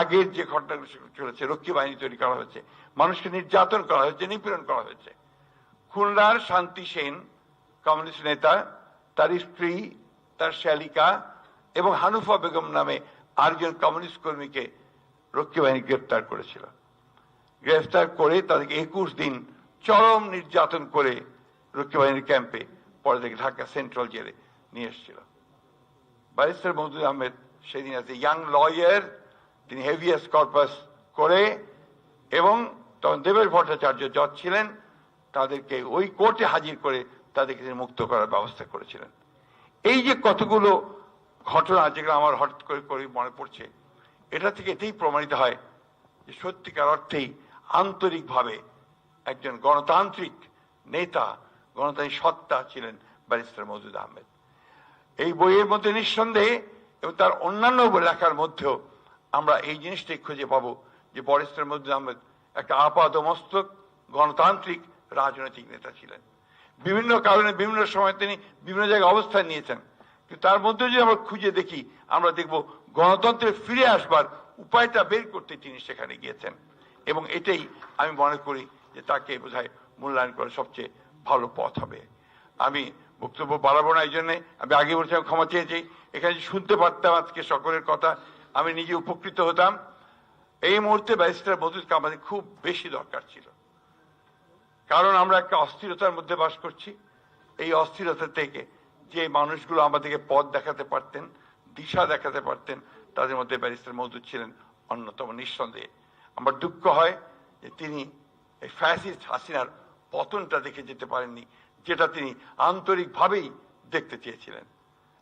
আগের যে ঘটনাগুলো চলেছে, রক্ষী বাহিনী তৈরি করা হয়েছে, মানুষকে নির্যাতন করা হয়েছে, নিপীড়ন করা হয়েছে। খুলনার শান্তি সেন কমিউনিস্ট নেতা, তার স্ত্রী, তার শ্যালিকা এবং হানুফা বেগম নামে আরেকজন কমিউনিস্ট কর্মীকে রক্ষী বাহিনী গ্রেপ্তার করেছিল। গ্রেফতার করে তাদেরকে একুশ দিন চরম নির্যাতন করে রক্ষী বাহিনীর ক্যাম্পে পরে থেকে ঢাকা সেন্ট্রাল জেলে নিয়ে এসেছিল। ব্যারিস্টার মহদুদ আহমেদ সেদিন আছে ইয়াং লয়ার তিনি হেভিয়াস কর্পাস করে এবং তখন দেবেশ ভট্টাচার্য জজ ছিলেন, তাদেরকে ওই কোর্টে হাজির করে তাদেরকে তিনি মুক্ত করার ব্যবস্থা করেছিলেন। এই যে কতগুলো ঘটনা যেগুলো আমার হঠাৎ করে করে মনে পড়ছে, এটা থেকে এটাই প্রমাণিত হয় যে সত্যিকার অর্থেই আন্তরিকভাবে একজন গণতান্ত্রিক নেতা, গণতান্ত্রিক সত্তা ছিলেন ব্যারিস্টার মজুদ আহমেদ। এই বইয়ের মধ্যে নিঃসন্দেহে এবং তার অন্যান্য লেখার মধ্যেও আমরা এই জিনিসটাই খুঁজে পাবো যে বরিস্টার মজুদ আহমেদ একটা আপাত মস্তক গণতান্ত্রিক রাজনৈতিক নেতা ছিলেন। বিভিন্ন কারণে, বিভিন্ন সময় তিনি বিভিন্ন জায়গায় অবস্থান নিয়েছেন। কিন্তু তার মধ্যে যদি আমরা খুঁজে দেখি, আমরা দেখব গণতন্ত্রে ফিরে আসবার উপায়টা বের করতে তিনি সেখানে গিয়েছেন। এবং এটাই আমি মনে করি যে তাকে বোধহয় মূল্যায়ন করা সবচেয়ে ভালো পথ হবে। আমি বক্তব্য বাড়াবো না এই জন্যে। আমি আগে বলছিলাম, ক্ষমা চেয়েছি এখানে শুনতে পারতাম আজকে সকলের কথা আমি নিজে উপকৃত হতাম। এই মুহূর্তে ব্যারিস্টার মধুকে আমাদের খুব বেশি দরকার ছিল। কারণ আমরা একটা অস্থিরতার মধ্যে বাস করছি। এই অস্থিরতা থেকে যে মানুষগুলো আমাদেরকে পথ দেখাতে পারতেন, দিশা দেখাতে পারতেন, তাদের মধ্যে ব্যারিস্টার মধু ছিলেন অন্যতম নিঃসন্দেহে। আমার দুঃখ হয় যে তিনি এই ফ্যাসিস্ট হাসিনার পতনটা দেখে যেতে পারেননি, যেটা তিনি আন্তরিকভাবেই দেখতে চেয়েছিলেন।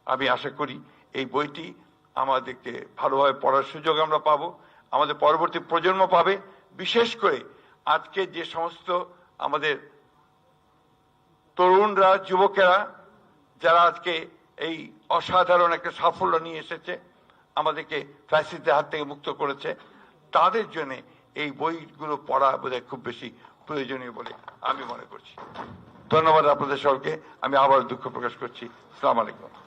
আমি আশা করি এই বইটি আমাদেরকে ভালোভাবে পড়ার সুযোগ আমরা পাবো, আমাদের পরবর্তী প্রজন্ম পাবে। বিশেষ করে আজকে যে সমস্ত আমাদের তরুণরা, যুবকেরা, যারা আজকে এই অসাধারণ একটা সাফল্য নিয়ে এসেছে, আমাদেরকে ফ্যাসিস্টদের হাত থেকে মুক্ত করেছে, তাদের জন্য এই বইগুলো পড়া বোধহয় খুব বেশি প্রয়োজনীয় বলে আমি মনে করছি। ধন্যবাদ আপনাদের সকলকে, আমি আবার দুঃখ প্রকাশ করছি। সালাম আলাইকুম।